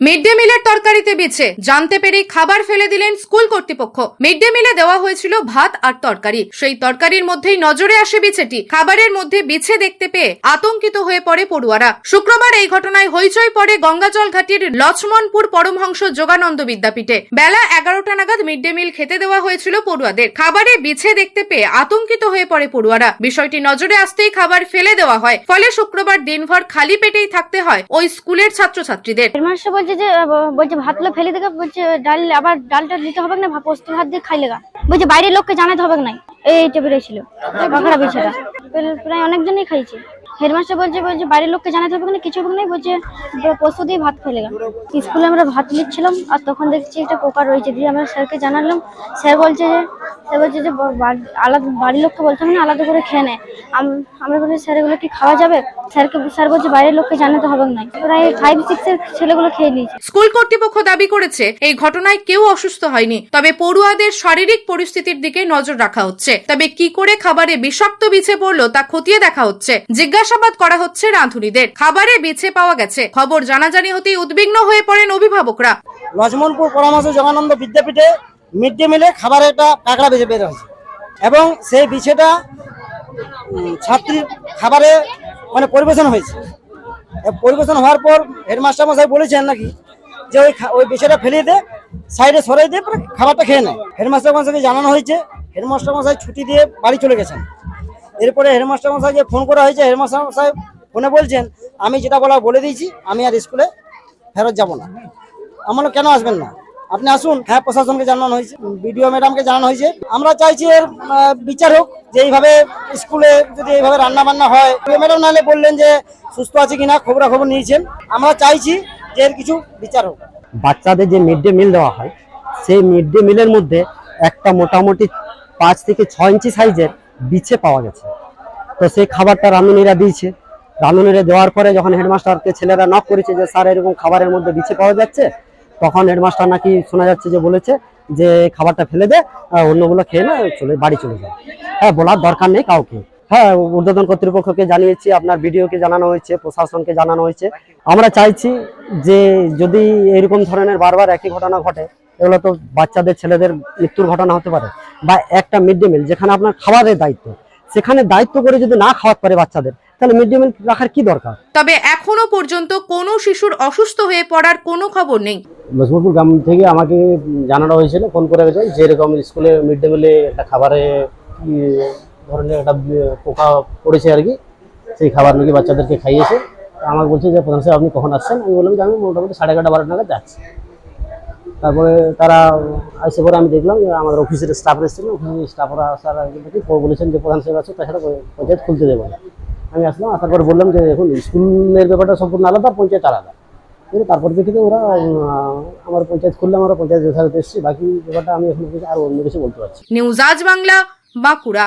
Mid day মিলের তরকারিতে বিছে জানতে পেরে খাবার ফেলে দিলেন স্কুল কর্তৃপক্ষ। মিড ডে মিলে দেওয়া হয়েছিল ভাত আর তরকারি। সেই তরকারির মধ্যেই নজরে আসে বিছেটি। খাবারের মধ্যে বিছে দেখতে পেয়ে আতঙ্কিত হয়ে পড়ে পড়ুয়ারা। শুক্রবার এই ঘটনায় হইচই পড়ে গঙ্গাজল ঘাটির লক্ষ্মণপুর পরমহংস যোগানন্দ বিদ্যাপীঠে। বেলা এগারোটা নাগাদ মিড ডে মিল খেতে দেওয়া হয়েছিল পড়ুয়াদের। খাবারে বিছে দেখতে পেয়ে আতঙ্কিত হয়ে পড়ে পড়ুয়ারা। বিষয়টি নজরে আসতেই খাবার ফেলে দেওয়া হয়। ফলে শুক্রবার দিনভর খালি পেটেই থাকতে হয় ওই স্কুলের ছাত্রছাত্রীদের। বলছে যে বলছে ভাতগুলো ফেলে দেখে বলছে ডাল আবার ডালটা দিতে হবে না পোস্ত ভাত দিয়ে খাই লেগা। বলছে বাইরের লোককে জানাতে হবে না এই টেবিলে ছিল। কাঁকড়া বিছাটা প্রায়- প্রায় অনেকজনই খাইছে। হেডমাস্টার বলছে বলছে বাইরের লোককে জানাতে হবে না কিছু হবে বলছে পোস্ত দিয়ে ভাত খেলে গা স্কুলে আমরা ভাত নিচ্ছিলাম, আর তখন দেখছি একটা পোকা রয়েছে। দিয়ে আমরা স্যারকে জানালাম, স্যার বলছে যে, স্যার বলছে যে আলাদা, বাড়ির লোককে বলতে হবে না, আলাদা করে খেয়ে নেয় আম- আমরা বলছি, স্যার, এগুলো কি খাওয়া যাবে? স্যারকে, স্যার বলছে বাইরের লোককে জানাতে হবে না। প্রায় ফাইভ সিক্স এর ছেলেগুলো খেয়ে নিয়েছে। স্কুল কর্তৃপক্ষ দাবি করেছে, এই ঘটনায় কেউ অসুস্থ হয়নি। তবে পড়ুয়াদের শারীরিক পরিস্থিতির দিকে নজর রাখা হচ্ছে। তবে কি করে খাবারে বিষাক্ত বিছে পড়ল তা খতিয়ে দেখা হচ্ছে। জিজ্ঞাসাবাদ করা হচ্ছে রাঁধুনিদের। খাবারে বিছে পাওয়া গেছে। খবর জানাজানি হতেই উদ্বিগ্ন হয়ে পড়েন অভিভাবকরা। লক্ষ্মণপুর পরামর্শ জগানন্দ বিদ্যাপীঠে মিড ডে মিলে খাবারে একটা কাঁকড়া বেছে বের হয়েছে। এবং সেই বিছেটা ছাত্রীর খাবারে মানে পরিবেশন হয়েছে। পরিবেশন হওয়ার পর হেডমাস্টার মশাই বলেছেন নাকি যে ওই ওই বিছেটা ফেলিয়ে দে, সাইডে সরাই দিয়ে খাবারটা খেয়ে নেয় হেডমাস্টার মশাইকে জানানো হয়েছে হেডমাস্টার মশাই ছুটি দিয়ে বাড়ি চলে গেছেন। এরপরে হেডমাস্টার মশাইকে ফোন করা হয়েছে, হেডমাস্টার মশাই ফোনে বলছেন, আমি যেটা বলা বলে দিয়েছি, আমি আর স্কুলে ফেরত যাব না। আমার কেন আসবেন না? আপনি আসুন হ্যাঁ প্রশাসনকে জানানো হয়েছে, বিডিও ম্যাডামকে জানানো হয়েছে। আমরা চাইছি এর বিচার হোক, যে এইভাবে স্কুলে যদি এইভাবে রান্না বান্না হয় ম্যাডাম নাহলে বললেন যে, সুস্থ আছে কিনা, খবরাখবর নিয়েছেন। আমরা চাইছি যে এর কিছু বিচার হোক। বাচ্চাদের যে মিড ডে মিল দেওয়া হয়, সেই মিড ডে মিলের মধ্যে একটা মোটামুটি পাঁচ থেকে ছয় ইঞ্চি সাইজের বিছে পাওয়া গেছে। তো সেই খাবারটা রাঁধুনিরা দিয়েছে। রাঁধুনিরা দেওয়ার পরে যখন হেডমাস্টারকে ছেলেরা নক করেছে যে, স্যার, এরকম খাবারের মধ্যে বিছে পাওয়া যাচ্ছে? তখন হেডমাস্টার নাকি শোনা যাচ্ছে যে, বলেছে যে খাবারটা ফেলে দে অন্যগুলো খেয়ে না, চলে, বাড়ি চলে যায় হ্যাঁ বলার দরকার নেই কাউকে। হ্যাঁ ঊর্ধ্বতন কর্তৃপক্ষকে জানিয়েছি, আপনার ভিডিওকে জানানো হয়েছে, প্রশাসনকে জানানো হয়েছে। আমরা চাইছি যে, যদি এরকম ধরনের বারবার একই ঘটনা ঘটে এগুলো তো বাচ্চাদের, ছেলেদের মৃত্যুর ঘটনা হতে পারে। বা একটা মিড ডে মিল যেখানে আপনার খাবারের দায়িত্ব। সেখানে দায়িত্ব করে যদি না খাওয়াতে পারে বাচ্চাদের তাহলে মিড ডে মিল রাখার কি দরকার? তবে এখনও পর্যন্ত কোনো শিশুর অসুস্থ হয়ে পড়ার কোনো খবর নেই। লক্ষ্মণপুর গ্রাম থেকে আমাকে জানানো হয়েছিল ফোন করে গেছে যে এরকম স্কুলে মিড ডে মিলে একটা খাবারে কি ধরনের একটা পোকা পড়েছে আর কি সেই খাবার নাকি বাচ্চাদেরকে খাইয়েছে। আমাকে বলছে যে প্রধান সাহেব আপনি কখন আসছেন? আমি বললাম যে আমি মোটামুটি সাড়ে এগারোটা বারোটা নাগাদ যাচ্ছি। তারপরে তারা এসে পরে আমি দেখলাম যে আমাদের অফিসের স্টাফ এসেছিল অফিসের স্টাফরা আসার থেকে বলেছেন যে প্রধান সাহেব আছে তাছাড়া পঞ্চায়েত খুলতে দেবো। না আমি আসলাম, আসার পরে বললাম যে এখন স্কুলের ব্যাপারটা সম্পূর্ণ আলাদা, পঞ্চায়েত আলাদা। কিন্তু তারপর দেখি যে ওরা আমার পঞ্চায়েত খুললে আমরা পঞ্চায়েত যথাযথ এসেছি, বাকি ব্যাপারটা আমি এখন আর অন্য কিছু বলতে পারছি। নিউজ আজ বাংলা, বাঁকুড়া।